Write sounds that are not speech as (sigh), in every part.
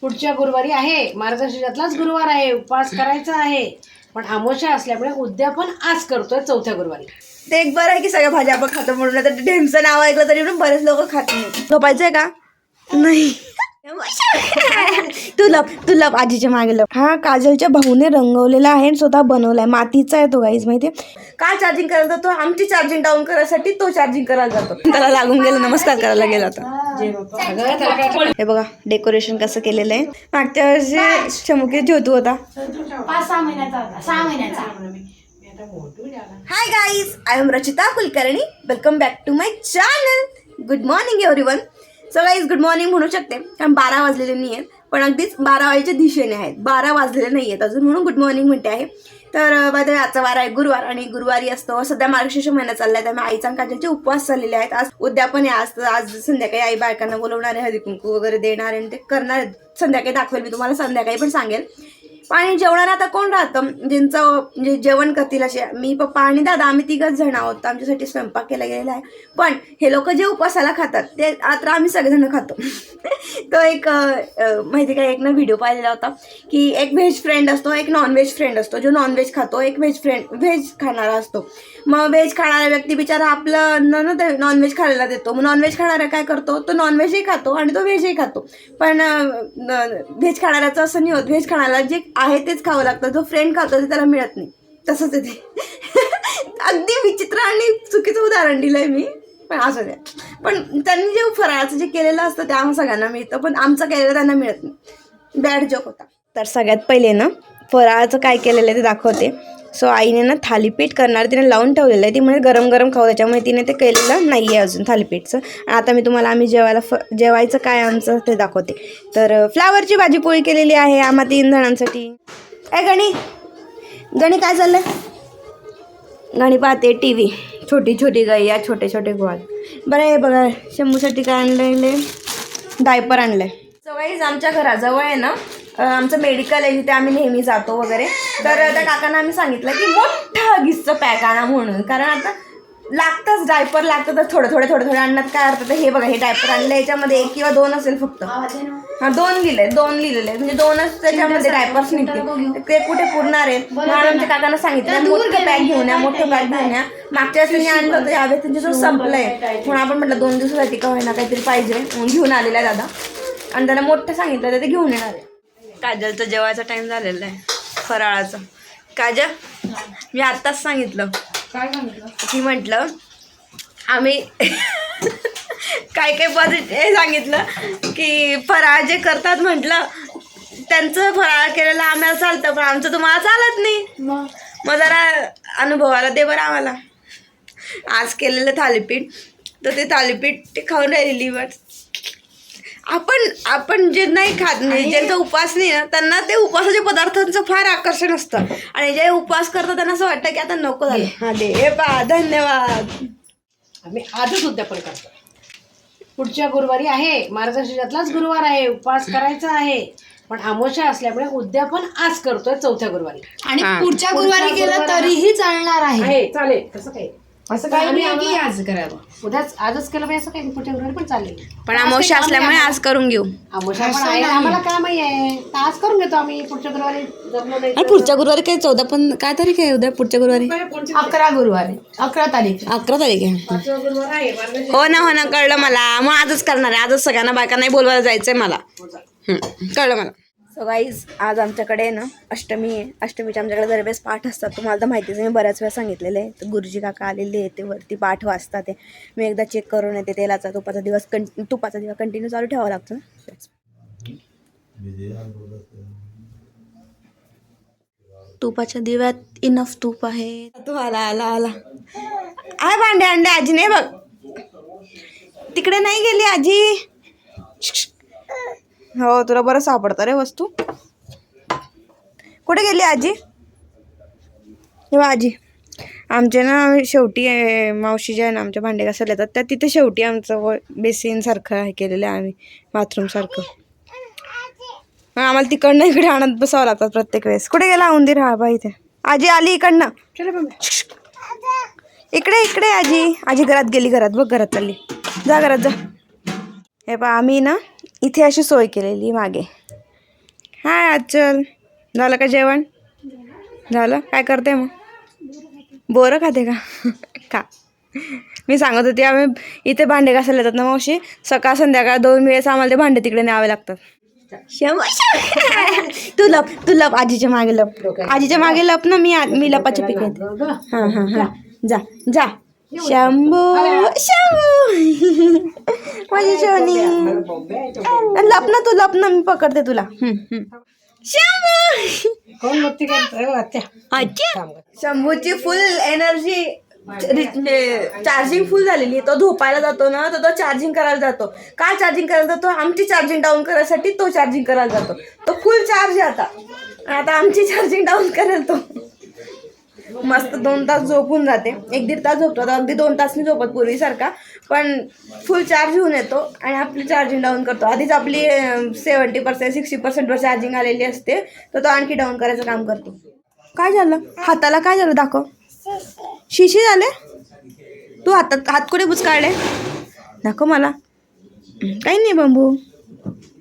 पुढच्या गुरुवारी आहे. मार्गशीर्षातलाच गुरुवार आहे. उपवास करायचा आहे. पण आमोशा असल्यामुळे उद्यापन आज करतोय चौथ्या गुरुवारी. ते एक बरं आहे की सगळ्या भाज्या आपण खातो म्हणून. तर ढेमचं नाव ऐकलं तरी पण बरेच लोक खात नाही झोपायचंय का? नाही. तू लप तू लप आजीच्या मागे लप. हा काजलच्या भाऊने रंगवलेला आहे आणि स्वतः बनवलाय. मातीचा आहे तो गाईज माहितीये? का चार्जिंग करायला जातो? आमची चार्जिंग डाऊन करायसाठी तो चार्जिंग करायला जातो. त्याला लागून गेला नमस्कार करायला गेला होता? हे बघा डेकोरेशन कसं केलेलं आहे. मागच्या वर्षी चमुके ज्योतू होता hi guys I am Rachita Kulkarni. Welcome back to my channel good morning everyone so guys good morning म्हणू शकते कारण बारा वाजलेले नाही आहेत पण अगदीच बारा वाजेच्या दिशेने आहेत. बारा वाजलेले नाही आहेत अजून म्हणून गुड मॉर्निंग म्हणते आहे. तर बाय आजचा वार आहे गुरुवार आणि गुरुवारी असतो. सध्या मार्गशीर्ष महिना चालला आहे त्यामुळे आईचा आणि काजलचे उपवास चाललेले आहेत. आज उद्यापन आहे. आज आज संध्याकाळी आई बायकांना बोलवणार आहे हळदी कुंकू वगैरे देणार आहे आणि ते करणार संध्याकाळी दाखवेल मी तुम्हाला संध्याकाळी पण सांगेल. आणि जेवणाला आता कोण राहतं? ज्यांचं म्हणजे जेवण करतील असे. मी पप्पा आणि दादा आम्ही तिघच जण आहोत. आमच्यासाठी स्वयंपाक केला गेलेला आहे. पण हे लोक जे उपासाला खातात ते आता आम्ही सगळेजण खातो. (laughs) तो एक माहिती काय? एक ना व्हिडिओ पाहिलेला होता की एक व्हेज फ्रेंड असतो एक नॉनव्हेज फ्रेंड असतो. जो नॉनव्हेज खातो एक व्हेज फ्रेंड व्हेज खाणारा असतो. मग व्हेज खाणारा व्यक्ती बिचारा आपलं न ते नॉनव्हेज खायला देतो. मग नॉनव्हेज खाणारा काय करतो? तो नॉनव्हेजही खातो आणि तो व्हेजही खातो. पण व्हेज खाणाऱ्याचं असं नाही होत. व्हेज खाणाऱ्याला जे आहे तेच खावं लागतं. जो फ्रेंड खातो ते त्याला मिळत नाही. तसंच आहे ते. (laughs) अगदी विचित्र आणि चुकीचं उदाहरण दिलंय मी. पण असं द्या. पण त्यांनी जे फराळाचं जे केलेलं असतं ते आम्हा सगळ्यांना मिळतं. पण आमचं केलेलं त्यांना मिळत नाही. बॅड जोक होता. तर सगळ्यात पहिले ना फराळाचं काय केलेलं आहे ते दाखवते. सो आईने ना थालीपीठ करणार तिने लावून ठेवलेलं आहे. ती म्हणजे गरम गरम खाऊ त्याच्यामुळे तिने ते केलेलं नाही आहे अजून थालीपीठचं आता मी तुम्हाला आम्ही जेवायला फ जेवायचं काय आमचं ते दाखवते. तर फ्लावरची भाजी पोळी केलेली आहे आम्हा तीन जणांसाठी. ए गणी! गणी काय चाललं गाणी पाहते टी व्ही छोटी छोटी गाई या छोटे छोटे ग्वाल बरं आहे बघा शंभूसाठी काय आणलेले डायपर आणलंय. सवयीच आमच्या घराजवळ आहे ना आमचं मेडिकल आहे तिथे आम्ही नेहमी जातो वगैरे. तर त्या काकांना आम्ही सांगितलं की मोठं गिसचं पॅक आणा म्हणून. कारण आता लागतंच डायपर लागतं तर थोडं थोडे थोडे थोडे आणण्यात काय अर्थ? तर हे बघा हे डायपर आणलं. याच्यामध्ये एक किंवा दोन असेल फक्त. हा दोन लिहिले दोन लिहिलेले. म्हणजे दोनच त्याच्यामध्ये डायपर्स निघतील. ते कुठे पुरणार आहे म्हणून आमच्या काकांना सांगितलं मोठं पॅक घेऊन या मोठं पॅक घेऊन या. मागच्या वेळेस त्यांनी आणलं होतं यावेळेस त्यांच्याजवळ संपलंय. म्हणून आपण म्हटलं दोन दिवसासाठी का होईना काहीतरी पाहिजे. म्हणून घेऊन आलेला आहे दादा. आणि त्याला मोठं सांगितलं तर ते घेऊन येणार आहे. काजलचं जेवायचा टाइम झालेला आहे. फराळाचा. काजल मी आत्ताच सांगितलं. काय सांगितलं? की म्हटलं आम्ही काय काय पॉझिटिव्ह हे सांगितलं की फराळ जे करतात म्हटलं त्यांचं फराळ केलेलं आम्हाला चालतं पण आमचं तुम्हाला चालत नाही. मग? मग जरा अनुभवाला दे बरं आम्हाला. आज केलेलं थालीपीठ तर ते थालीपीठ ते खाऊन राहिलेली बट आपण आपण जे नाही खात म्हणजे ज्यांचा उपवास नाही ना त्यांना ते उपवासाच्या पदार्थांचं फार आकर्षण असतं. आणि जे उपवास करतात त्यांना असं वाटतं की आता नको झालं. हा दे. हे पा धन्यवाद. आम्ही आजच उद्यापन करतो. पुढच्या गुरुवारी आहे. मार्गशीर्षातलाच गुरुवार आहे. उपवास करायचा आहे. पण आमोशा असल्यामुळे उद्यापन आज करतोय चौथ्या गुरुवारी. आणि. पुढच्या गुरुवारी गुरुवारी- तरीही चालणार आहे. आहे. चालेल. तसं काही असं काही नाही की आज करावं. उद्याच आजच केलं पाहिजे असं काही नाही. पुढच्या गुरुवारी पण चालेल. पण अमावस्या असल्यामुळे आज करून घेऊ. आमोशा पण आहे नाही. आम्हाला काम आहे. तर आज करून घेतो आम्ही पुढच्या गुरुवारी जमलं नाही आणि पुढच्या गुरुवारी काय चौदा पण काय तारीख आहे उद्या पुढच्या गुरुवारी? अकरा गुरुवारी. अकरा तारीख. अकरा तारीख आहे. हो ना हो ना कळलं मला. मग आजच करणार आहे. आजच सगळ्यांना बायकांनाही बोलवायला जायचंय मला. हम्म, कळलं मला. सो गाईज आज आमच्याकडे ना अष्टमी आहे. अष्टमीच्या आमच्याकडे दरवेळेस पाठ असतात. तुम्हाला तर माहितीच मी बऱ्याच वेळा सांगितलेलं आहे. तर गुरुजी काका आलेले आहे ते वरती पाठ वाचतात ते मी एकदा चेक करून येते तेलाचा तुपाचा दिवस कं तुपाचा दिवस कंटिन्यू चालू ठेवावा लागतो ना. तुपाच्या दिव्यात इनफ तूप आहे. तुम्हाला आला आला. आला आहे भांडे अंडे आजी नाही बघ. तिकडे नाही गेली आजी. हो तुला बरं सापडतं रे वस्तू. कुठे गेली आजी? हे आजी. आमचे ना शेवटी मावशी ज्या आहे ना आमच्या भांडे घासायला येतात. त्या तिथे शेवटी आमचं बेसिनसारखं हे केलेलं आहे आम्ही बाथरूमसारखं मग आम्हाला तिकडनं इकडे आणत बसावं लागतात प्रत्येक वेळेस. कुठे गेला उंदीर? हा बा इथे. आजी आली इकडनं. इकडे इकडे आजी. आजी घरात गेली घरात बघ घरात चालली. जा घरात जा. हे पा आम्ही ना इथे अशी सोय केलेली मागे. हाय आचल. झालं का जेवण? झालं? काय करते मग? बोरं खाते का? (laughs) का मी सांगत होती आम्ही इथे भांडे घासायला येतात ना मावशी? सकाळ संध्याकाळ दोन वेळेस आम्हाला ते भांडे तिकडे न्यावे लागतात. तू लप तू लप आजीच्या मागे लप. आजीच्या मागे लप ना मी आ- मी लपाच्या पिक येते हां हां हां. जा जा. शंभू शंभू माझी शोनी लप ना तू लप ना मी पकडते तुला. शंभू शंभूची फुल एनर्जी चार्जिंग फुल झालेली आहे. तो झोपायला जातो ना तर तो चार्जिंग करायला जातो. का चार्जिंग करायला जातो? आमची चार्जिंग डाऊन करायसाठी तो चार्जिंग करायला जातो. तो फुल चार्ज आहे आता. आता आमची चार्जिंग डाऊन करेल तो. मस्त दोन तास झोपून जाते. एक दीड तास झोपतो आता अगदी दोन तास मी झोपत पूर्वीसारखा. पण फुल चार्ज होऊन येतो आणि आपली चार्जिंग डाऊन करतो. आधीच आपली सेवन्टी पर्सेंट सिक्स्टी पर्सेंटवर चार्जिंग आलेली असते. तर तो आणखी डाऊन करायचं काम करतो. काय झालं? हाताला काय झालं? दाखव. शिशी झाले? तू हातात हात कुठे बुचकाळले? दाखव मला. काही नाही बंबू.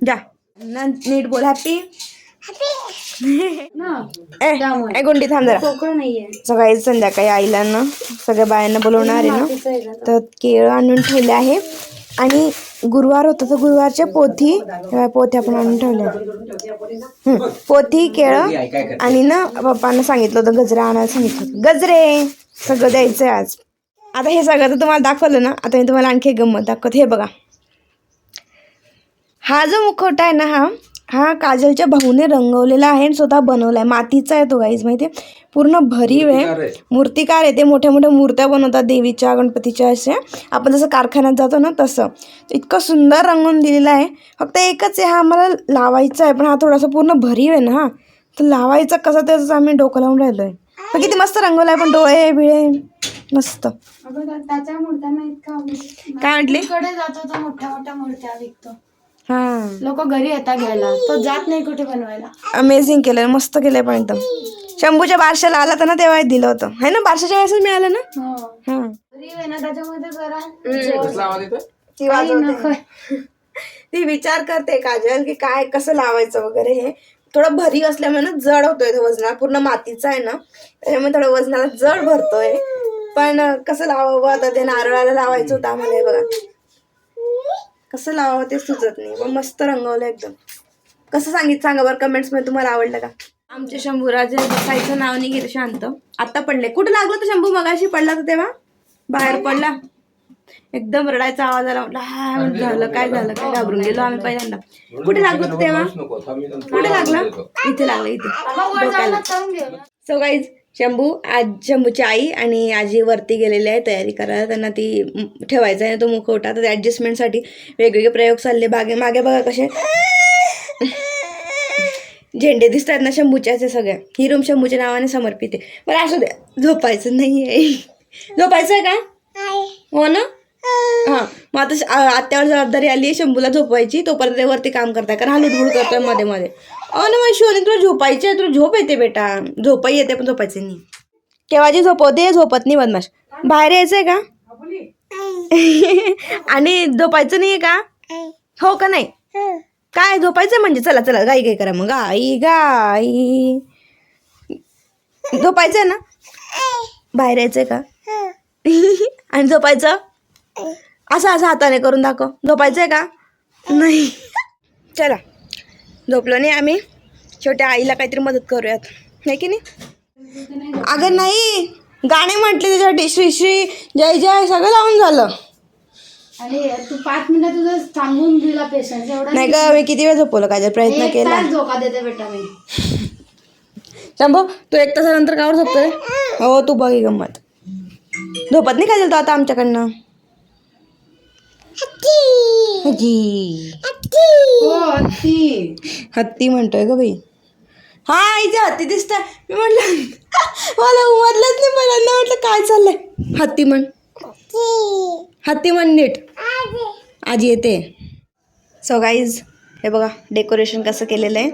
जा. नीट बोल. हॅपी ए गुंडी थांब जरा. सकाळी संध्याकाळी आईला ना सगळ्या बायांना बोलवणार आहे ना तर केळं आणून ठेवले आहे. आणि गुरुवार होता तर गुरुवारच्या पोथी पोथ्या पण आणून ठेवल्या पोथी केळं आणि ना पप्पांना सांगितलं होतं गजरा आणायला सांगितलं गजरे! सगळं द्यायचं आहे आज. आता हे सगळं तर तुम्हाला दाखवलं ना आता मी तुम्हाला आणखी गंमत दाखवत. हे बघा. हा जो मुखवटा आहे ना हा हा काजलच्या भाऊने रंगवलेला आहे आणि स्वतः बनवला आहे मातीचा आहे तो गाईज माहिती आहे? पूर्ण भरीव आहे. मूर्तिकार आहे. ते मोठ्या मोठ्या मूर्त्या बनवतात देवीच्या गणपतीच्या अशा. आपण जसं कारखान्यात जातो ना तसं. इतकं सुंदर रंगवून दिलेलं आहे. फक्त एकच आहे हा आम्हाला लावायचा आहे पण हा थोडासा पूर्ण भरीव आहे ना हा. तर लावायचा कसा त्याचं आम्ही डोकं लावून राहिलो आहे पण किती मस्त रंगवला आहे पण डोळे बिळे मस्त. काय म्हटली? कडे जातो तो मोठ्या मोठ्या मूर्त्या विकतो. लोक घरी येतात घ्यायला. तो जात नाही कुठे बनवायला. अमेझिंग केलं मस्त केलंय पण एकदम. शंभूच्या बारशाला आला तर ना तेव्हा दिलं होतं. है ना? बारशाच्या वेळेसच मिळालं ना? हो. घरी आहे ना त्याच्यामध्ये जरा ती वाजवते. ती विचार करते काजल की काय कसं लावायचं वगैरे हे. थोडं भरी असल्यामुळे ना जड होतोय तो वजनाला पूर्ण मातीचा आहे ना. त्याच्यामुळे थोडं वजनाला जड भरतोय. पण कसं लावावं आता? ते नारळाला लावायचं होतं आम्हाला हे बघा. कसं लावावं ते सुचत नाही. पण मस्त रंगवलं एकदम. कसं सांगित सांगा बरं कमेंट्समध्ये तुम्हाला आवडलं का? आमच्या शंभूराजे बसायचं नाव नाही घेत शांत. आता पडले. कुठं लागलं तर शंभू? मगाशी पडला तर तेव्हा? बाहेर पडला. एकदम रडायचा आवाज आला. म्हटलं झालं काय झालं? काय घाबरून गेलो आम्ही पहिल्यांदा. कुठे लागलं तेव्हा? कुठे लागलं? इथे लागलं इथे. डोक्याला. सो गाईज शंभू आज शंभूची आई आणि आजी वरती गेलेली आहे तयारी करायला. त्यांना ती ठेवायचा आहे तो मुखवटा. तर ॲडजस्टमेंटसाठी वेगवेगळे प्रयोग चालले. बागे मागे बघा कसे. झेंडे दिसत आहेत ना शंभूच्याच सगळ्या. ही रूम शंभूच्या नावाने समर्पित आहे. बरं असू द्या. झोपायचं नाही आहे झोपायचं आहे का? हो ना? हां. मग आता आत्यावर जबाबदारी आली आहे शंभूला झोपवायची तोपर्यंत ते वरती काम करताय कारण हा लुडबुड करतोयमध्ये मध्ये. अहो ना मग शोनी तुला झोपायची आहे तुला झोप येते बेटा. झोपही येते पण झोपायचं नाही. केव्हाची झोपवते झोपत नाही बदमाश. बाहेर यायचंय का? (laughs) आणि झोपायचं नाहीये का? हो का नाही? काय झोपायचं म्हणजे? चला चला गाई गाई करा मग. गाई गाई झोपायचंय ना? बाहेर यायचंय का? (laughs) आणि झोपायचं? असं असं हाताने करून दाखव. झोपायचंय का? नाही. चला. झोपलो नाही आम्ही. छोट्या आईला काहीतरी मदत करूयात. नाही की नाही? अगं नाही. गाणे म्हटले त्याच्यासाठी. श्री श्री जय जय सगळं लावून झालं. आणि तू पाच मिनिटं तुझं सांगून दिला पेशंट एवढा नाही का मी किती वेळ झोपवलं? काय प्रयत्न केला. धोका देते बेटा मी. शंभो तू एक तासानंतर कावर झोपतोय? हो तू बघ गंमत. झोपत नाही काय तो आता आमच्याकडनं? हजी. हो ती हत्ती म्हणतोय ग बाई. हा इथे हत्ती दिसतंय. मी म्हटलं मला उमरलंच नाही पहिल्यांदा म्हटलं काय चाललंय? हत्ती म्हण. हत्ती. म्हण नीट. आजी. येते. सो गाईज हे बघा डेकोरेशन कसं केलेलं आहे.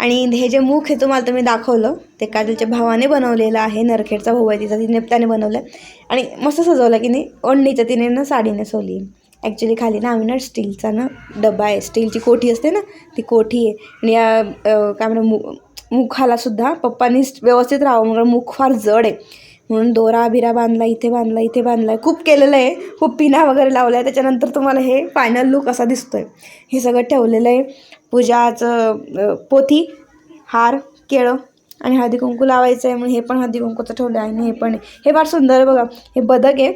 आणि हे जे मुख आहे तुम्हाला तुम्ही दाखवलं. ते काजलच्या भावाने बनवलेलं आहे नरखेडचा भाऊ आहे तिचा तिने त्याने बनवलं आहे आणि मस्त सजवलं की नाही ओढणीच्या तिने ना साडी नेसवली ॲक्च्युली खाली ना आम्ही ना स्टीलचा ना डबा आहे. स्टीलची कोठी असते ना ती कोठी आहे. आणि या काय म्हणा मु मुखालासुद्धा पप्पांनी व्यवस्थित राहावं म्हणून मुख फार जड आहे. म्हणून दोरा बिरा बांधला इथे बांधला इथे बांधला. आहे खूप केलेलं आहे. खूप पिना वगैरे लावला आहे त्याच्यानंतर तुम्हाला हे फायनल लुक असा दिसतो आहे हे सगळं ठेवलेलं आहे. पूजाचं पोथी हार केळं आणि हळदी कुंकू लावायचं आहे म्हणून हे पण हळदी कुंकूचं ठेवलं आहे आणि हे पण हे फार सुंदर आहे बघा. हे बदक आहे.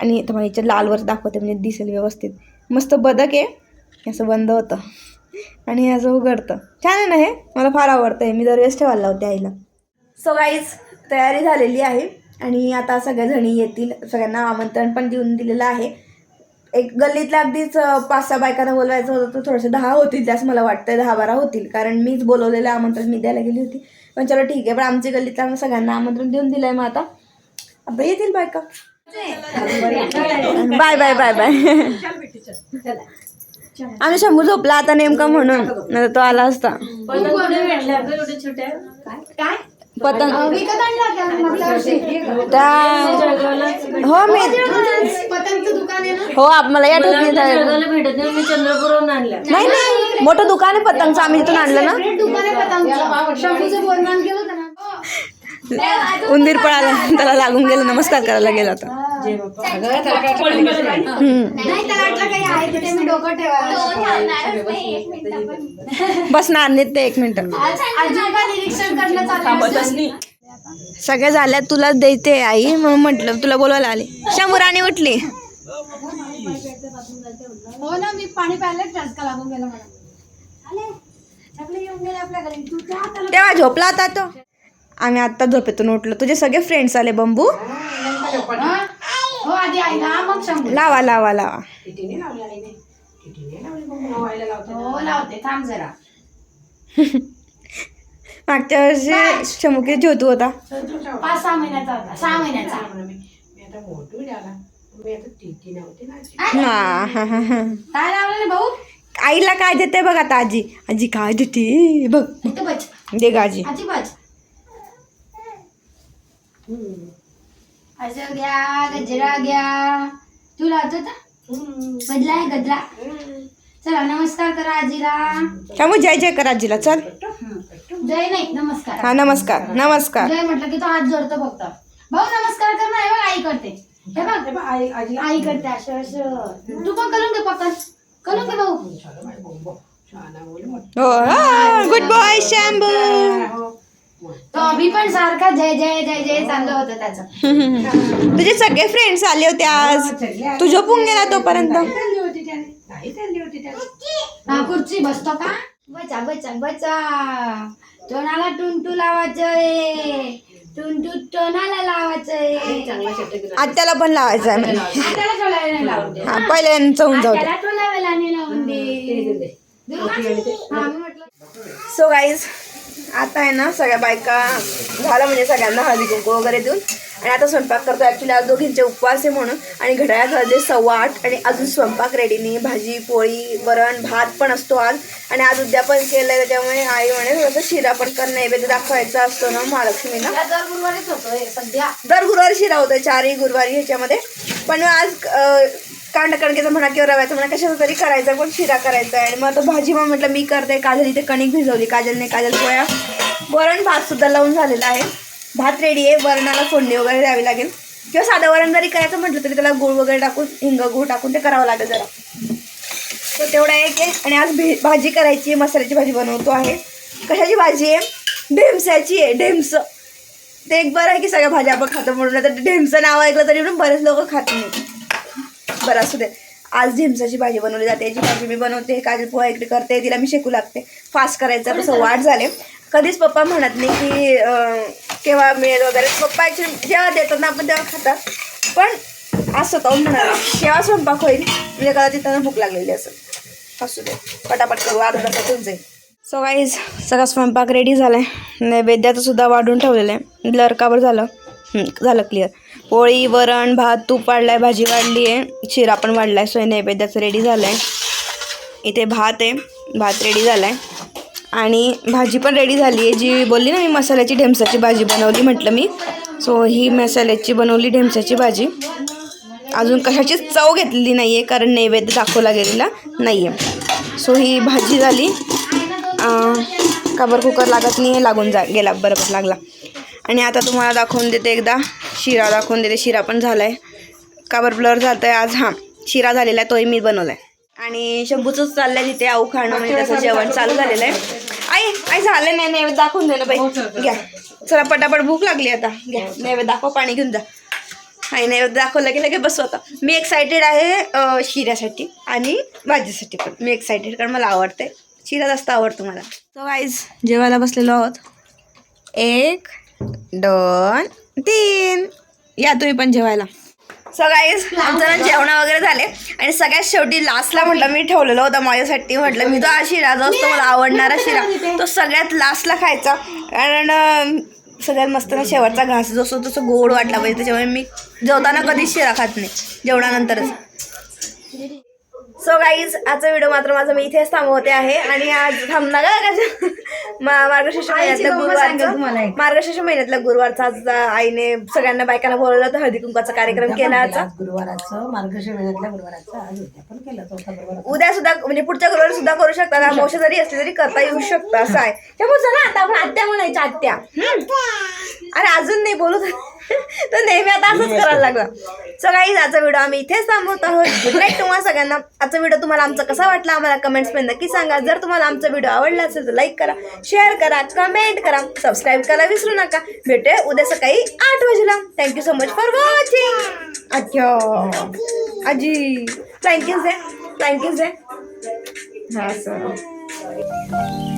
आणि तुम्हाला याच्या लालवर दाखवते म्हणजे दिसेल व्यवस्थित. मस्त बदक आहे. असं बंद होतं. आणि असं उघडतं. छान आहे ना हे? मला फार आवडतं आहे मी दरवेळेस ठेवायला लावते आईला. सो गाईज तयारी झालेली आहे. आणि आता सगळ्याजणी येतील. सगळ्यांना आमंत्रण पण देऊन दिलेलं आहे. एक गल्लीतल्या अगदीच पाच सहा बायकांना बोलवायचं होतं तर थोडेसे दहा होतील त्यास मला वाटतं दहा बारा होतील. कारण मीच बोलवलेलं आमंत्रण मी द्यायला गेली होती. पण चलो ठीक आहे. पण आमच्या गल्लीतल्या सगळ्यांना आमंत्रण देऊन दिलं आहे मग आता. आता येतील बायका. Bye bye bye bye. आम्ही शंभू झोपला आता नेमका म्हणून. नाही तो आला असता. पतंग. त्या हो मी पतंगचं दुकान आहे ना हो आप- मला या ठिकाणी भेटत नाही मी चंद्रपूरहून आणल्या. नाही नाही. मोठं दुकान आहे पतंगचं आम्ही तिथून आणलं ना Separate दुकान आहे पतंगचं शंभूचं बोलणं केलं होतं ना उंदीर पळाला त्याला लागून गेलं नमस्कार करायला गेला होता. ठेवायला बसणार नाहीत ते एक मिनिट? सगळ्या झाल्या तुला देते आई म्हणून म्हटलं तुला बोलवायला आले. शंभूराणी उठली. हो ना मी पाणी लागून गेला तेव्हा झोपला होता तो. आम्ही आत्ता झोपेतून उठलो. तुझे सगळे फ्रेंड्स आले बंबू. हा? लावा लावा लावा. हो लावते. थांब जरा. (laughs) मागच्या वर्षी शमुकी ज्योतू होता. पाच सहा महिन्याचा होता. सहा महिन्याचा. मी? मी आता मोठू झाला मी आता टिकी नव्हती ना हा. हा हा हा काय लावलं रे भाऊ? आईला काय देते बघ आता आजी. आजी काय देते? बघ. दे ग आजी. आजी बच असं घ्या गजरा घ्या. तू लावतो का? गजला आहे गजला चला नमस्कार करा आजीला. शमू जय जय कर आजीला चल. जय नाही नमस्कार. हा नमस्कार नमस्कार. जय म्हटलं की तो हात जोडतो फक्त. भाऊ नमस्कार कर ना हे बघ आई करते. हे बघ आई करते असं असं. तू पण करून घे पकड. करून घे भाऊ. हो गुड बॉय शॅम्बू. तो अभि पण सारखा जय जय जय जय चाललं होतं त्याचं. (laughs) तुझे सगळे फ्रेंड्स आले होते आज. तू झोपून गेला तोपर्यंत चालली होती त्याने. नाही चालली होती त्याने. हा खुर्ची बसतो का? बचा बचा बचा. टोनाला टुंटू लावायचंय. टुंटू टोनाला लावायचंय. चांगला घेऊन आत्याला पण लावायचं आहे म्हणे. त्याला नाही लावून दे हा पहिले यांचं होऊन जाऊ त्याला टोलावेला नाही लावून दे दे, दे. हा, मी म्हटलं सो गाईज आता आहे ना सगळ्या बायका झालं म्हणजे सगळ्यांना हळदी कुंकू वगैरे देऊन. आणि आता स्वयंपाक करतो. ॲक्च्युली आज दोघींचे उपवास आहे म्हणून. आणि घड्याळात वाजले सव्वा आठ. आणि अजून स्वयंपाक रेडी नाही भाजी पोळी वरण भात पण असतो आज. आणि आज उद्यापन केलं आहे त्याच्यामुळे आई म्हणे थोडंसं शिरा पण कर नैवेद्य दाखवायचा असतो ना महालक्ष्मीला. दर गुरुवारीच होतोय सध्या. दर गुरुवारी शिरा होतोय. चारही गुरुवारी ह्याच्यामध्ये. पण आज अं, कांड कणकेचा म्हणा किंवा रव्याचा म्हणा कशाचा तरी करायचा पण शिरा करायचा आहे आणि मग तो भाजी मग म्हटलं मी करते. काजल इथे कणिक भिजवली. काजलने काजल पोळ्या वरण भात सुद्धा लावून झालेला आहे. भात रेडी आहे. वरणाला फोडणी वगैरे द्यावी लागेल. किंवा साधं वरण जरी करायचं म्हटलं तरी त्याला गुळ वगैरे टाकून हिंग गुळ टाकून ते करावं लागेल जरा. तर तेवढा एक आहे. आणि आज भे भाजी करायची आहे. मसाल्याची भाजी बनवतो आहे. कशाची भाजी आहे? ढेमस्याची आहे. ढेमस. ते एक बरं आहे की सगळ्या भाज्या आपण खातो म्हणून. आता ढेमचं नाव ऐकलं तरी पण बरेच लोक खात नाही बरं असू दे. आज ढेमसाची भाजी बनवली जाते. याची भाजी मी बनवते काजल पोहा इकडे करते तिला मी शेकू लागते. फास्ट करायचं तसं वाट झाले. कधीच पप्पा म्हणत नाही की केव्हा मिळेल वगैरे. पप्पा ॲक्च्युली जेव्हा देतात ना आपण तेव्हा खातात. पण असं स्वतःहून म्हणाला केव्हा स्वयंपाक होईल? म्हणजे कदाचित त्यांना भूक लागलेली असेल. असू दे. पटापट करू अर्धा तासातून जाईल. सो गाईज सगळा स्वयंपाक रेडी झाला आहे नैवेद्याचं सुद्धा वाढून ठेवलेलं आहे. ब्लर कावर झालं. झालं क्लिअर पोळी वरण भात तूप वाढला आहे भाजी वाढली आहे शिरा पण वाढला आहे सोय नैवेद्याचं रेडी झालं आहे इथे भात आहे भात रेडी झाला आहे आणि भाजी पण रेडी झाली आहे जी बोलली ना मी मसाल्याची ढेमसाची भाजी बनवली म्हटलं मी. सो ही मसाल्याची बनवली ढेमसाची भाजी. अजून कशाचीच चव घेतलेली नाही आहे कारण नैवेद्य दाखवला गेलेला नाही आहे सो ही भाजी झाली. अं, काबर कुकर लागत नाही लागून जा गेला बरोबर लागला. आणि आता तुम्हाला दाखवून देते एकदा. शिरा दाखवून देते. शिरा पण झाला आहे काबर ब्लर झालं आहे आज? हां. शिरा झालेला आहे तोही मी बनवला आहे आणि शंभूचंच चाललं आहे तिथे आऊ खाणं म्हणजे त्याचं जेवण चालू झालेलं आहे. आई आई झालं नाही नैवेद्य दाखवून दे ना बाई. घ्या. चला पटापट भूक लागली आता. घ्या. नैवेद्य दाखव पाणी घेऊन जा. आई नैवेद्य दाखवलं की लगेच बसू आता. मी एक्सायटेड आहे शिऱ्यासाठी आणि भाजीसाठी पण. मी एक्सायटेड कारण मला आवडते शिरा जास्त आवडतो मला. सो गाईज जेवायला बसलेलो आहोत. एक दोन तीन. या तुम्ही पण जेवायला. सो आमचं ना जेवण वगैरे झाले. आणि सगळ्यात शेवटी लास्टला म्हटलं मी ठेवलेलं होतं माझ्यासाठी. म्हटलं मी तो हा शिरा जो असतो मला आवडणारा शिरा तो सगळ्यात लास्टला खायचा. कारण सगळ्यात मस्त ना शेवटचा घास जो असतो तसं गोड वाटला पाहिजे. त्याच्यामुळे मी जेवताना कधीच शिरा खात नाही. जेवणानंतरच. सो गाईज आजचा व्हिडिओ मात्र माझा मी इथेच थांबवते आहे. आणि आज थांबणार का? मार्गशीर्ष महिन्यातल्या गुरुवारचा. मार्गशीर्ष महिन्यातल्या गुरुवारचा. आज आईने सगळ्यांना बायकांना बोलवलं होतं हळदी कुंकाचा कार्यक्रम केला आजचा आज गुरुवाराचं मार्गशीर महिन्यातल्या गुरुवाराचं. आज उद्या पण केलं चौथा गुरुवार उद्या सुद्धा म्हणजे पुढच्या गुरुवारी सुद्धा करू शकता. अमावस्या जरी असली तरी करता येऊ शकतं असं आहे. त्यामुळे चला आता आपण आत्या म्हणायच्या आत्या. हम्म. अरे अजून नाही बोलू (laughs) तर नेहमी आता असंच करायला लागलं. सो काही आजचा व्हिडिओ आम्ही इथेच थांबवत आहोत. गुड नाईट तुम्हाला सगळ्यांना. आजचा व्हिडिओ तुम्हाला आमचा कसा वाटला आम्हाला कमेंट्समध्ये नक्की सांगा. जर तुम्हाला आमचा व्हिडिओ आवडला असेल तर लाईक करा शेअर करा कमेंट करा. सबस्क्राईब करायला विसरू नका. भेटूया उद्या सकाळी आठ वाजेला. Thank you so much for watching अच्छा आजी थँक्यू से थँक्यू से हां सर